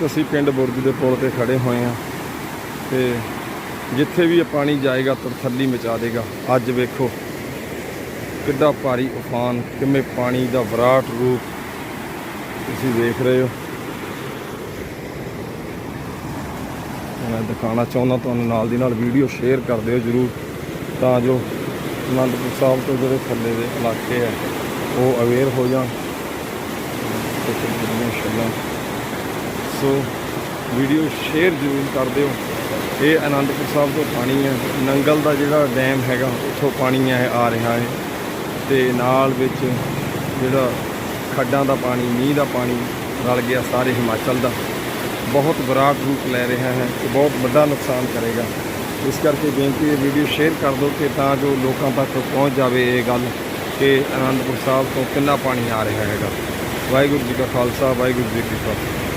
ਵਕਤ ਅਸੀਂ ਪਿੰਡ ਬੁਰਜ ਦੇ ਪੁਲ ਤੇ ਖੜੇ ਹੋਏ ਹਾਂ ਤੇ ਜਿੱਥੇ ਵੀ ਇਹ ਪਾਣੀ ਜਾਏਗਾ ਤਰਥੱਲੀ ਮਚਾ ਦੇਗਾ। ਅੱਜ ਵੇਖੋ ਕਿੱਡਾ ਭਾਰੀ ਉਫਾਨ, ਕਿਵੇਂ ਪਾਣੀ ਦਾ ਵਿਰਾਟ ਰੂਪ ਤੁਸੀਂ ਵੇਖ ਰਹੇ ਹੋ। ਮੈਂ ਦਿਖਾਉਣਾ ਚਾਹੁੰਦਾ ਤੁਹਾਨੂੰ, ਨਾਲ ਦੀ ਨਾਲ ਵੀਡੀਓ ਸ਼ੇਅਰ ਕਰ ਦਿਓ ਜਰੂਰ, ਤਾਂ ਜੋ ਅਨੰਦਪੁਰ ਸਾਹਿਬ ਤੋਂ ਜਿਹੜੇ ਥੱਲੇ ਦੇ ਇਲਾਕੇ ਹੈ ਉਹ ਅਵੇਅਰ ਹੋ ਜਾਣ। ਤੇ ਫਿਰ ਜਿਹੜੀਆਂ ਸੋ ਵੀਡੀਓ ਸ਼ੇਅਰ ਜ਼ਰੂਰ ਕਰ ਦਿਓ। ਇਹ ਆਨੰਦਪੁਰ ਸਾਹਿਬ ਤੋਂ ਪਾਣੀ ਹੈ। ਨੰਗਲ ਦਾ ਜਿਹੜਾ ਡੈਮ ਹੈਗਾ, ਉੱਥੋਂ ਪਾਣੀ ਹੈ, ਆ ਰਿਹਾ ਹੈ। ਤੇ ਨਾਲ ਵਿੱਚ ਜਿਹੜਾ ਖੱਡਾਂ ਦਾ ਪਾਣੀ, ਮੀਂਹ ਦਾ ਪਾਣੀ ਰਲ ਗਿਆ ਸਾਰੇ ਹਿਮਾਚਲ ਦਾ। ਬਹੁਤ ਵਿਰਾਟ ਰੂਪ ਲੈ ਰਿਹਾ ਹੈ ਤੇ ਬਹੁਤ ਵੱਡਾ ਨੁਕਸਾਨ ਕਰੇਗਾ। ਇਸ ਕਰਕੇ ਬੇਨਤੀ ਹੈ ਵੀਡੀਓ ਸ਼ੇਅਰ ਕਰ ਦਿਓ ਕਿ ਤਾਂ ਜੋ ਲੋਕਾਂ ਤੱਕ ਪਹੁੰਚ ਜਾਵੇ ਇਹ ਗੱਲ ਕਿ ਆਨੰਦਪੁਰ ਸਾਹਿਬ ਤੋਂ ਕਿੰਨਾ ਪਾਣੀ ਆ ਰਿਹਾ ਹੈਗਾ। ਵਾਹਿਗੁਰੂ ਜੀ ਕਾ ਖਾਲਸਾ, ਵਾਹਿਗੁਰੂ ਜੀ ਕੀ ਫਤਿਹ।